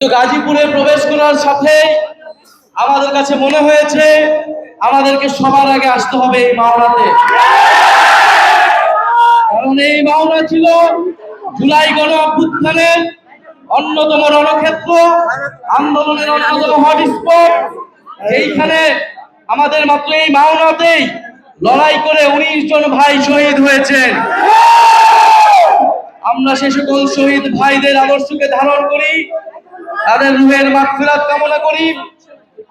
গাজীপুরে প্রবেশ করার সাথে আমাদের কাছে মনে হয়েছে, আমাদেরকে সবার আগে আসতে হবে এই মাওনাতে কারণ এই মাওনা ছিল জুলাই গণ অভ্যুত্থানের অন্যতম রণক্ষেত্র, আন্দোলনের অন্যতম হটস্পট। এইখানে আমাদের মাত্র এই মাওনাতেই লড়াই করে উনিশ জন ভাই শহীদ হয়েছেন। আমরা সে সকল শহীদ ভাইদের আদর্শকে ধারণ করি, তাদের রুহের মাগফিরাত কামনা করি।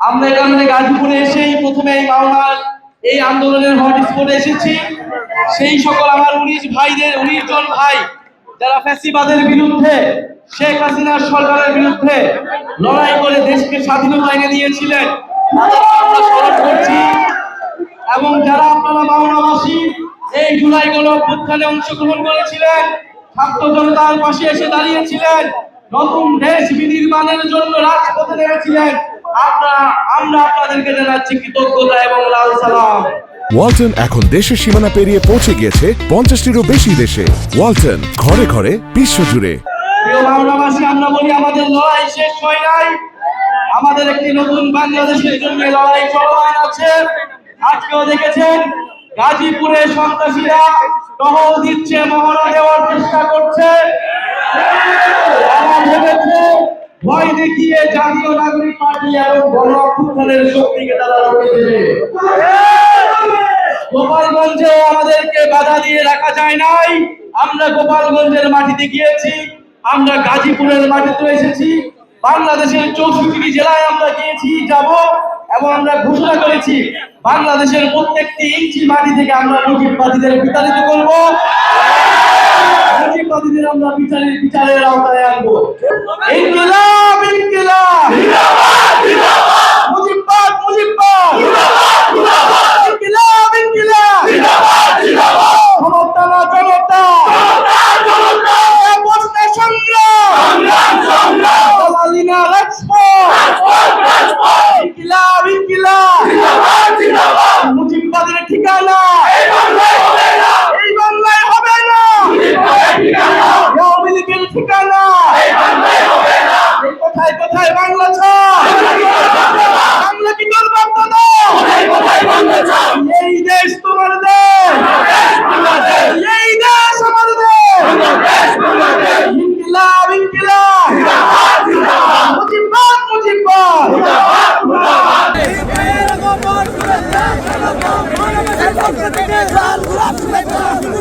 আমরা এখানে গাজীপুরে এসেই প্রথমে এই মাওনার এই আন্দোলনের হটস্পটে এসেছি। সেই সকল আমার উনিশ ভাইদের, উনিশ জন ভাই যারা ফ্যাসিবাদের বিরুদ্ধে, শেখ হাসিনার সরকারের বিরুদ্ধে লড়াই করে দেশকে স্বাধীনতা এনে দিয়েছিলেন। আমরা স্মরণ করছি। এবং যারা আপনারা মাওনাবাসী এই জুলাই গণ অভ্যুত্থানে অংশগ্রহণ করেছিলেন ছাত্র জনতার পাশে এসে দাঁড়িয়েছিলেন। নতুন দেশ বিনির্মাণের জন্য রাজপথে নেমেছিলেন। আপনারা আমরা আপনাদেরকে জানাচ্ছি কৃতজ্ঞতা এবং লাল সালাম। ওয়ালটন এখন দেশের সীমানা পেরিয়ে পৌঁছে গিয়েছে পঞ্চাশটিরও বেশি দেশে। ওয়ালটন ঘরে ঘরে প্রিয় মাওনাবাসী আমরা বলি আমাদের লড়াই শেষ হয় নাই। আমাদের একটি নতুন বাংলাদেশের জন্য লড়াই চলমান আছে। আজকেও দেখেছেন গাজীপুরে সন্ত্রাসীরা টহল দিচ্ছে, মহড়া দেওয়ার চেষ্টা করছে। ভেবেছে, ভয় দেখিয়ে জাতীয় নাগরিক পার্টি এবং গণ অভ্যুত্থানের শক্তিকে তারা রুখে দেবে গোপালগঞ্জে আমাদেরকে বাধা দিয়ে রাখা যায় নাই। আমরা গোপালগঞ্জের মাটিতে গিয়েছি, আমরা গাজীপুরের মাটিতে এসেছি। বাংলাদেশের চৌষট্টি জেলায় আমরা গিয়েছি, যাব। এবং আমরা ঘোষণা করেছি, বাংলাদেশের প্রত্যেকটি ইঞ্চি মাটি থেকে আমরা মুজিববাদীদের বিতাড়িত করব। মুজিববাদীদের আমরা বিচারের বিচারের আওতায় আনব। Let's go!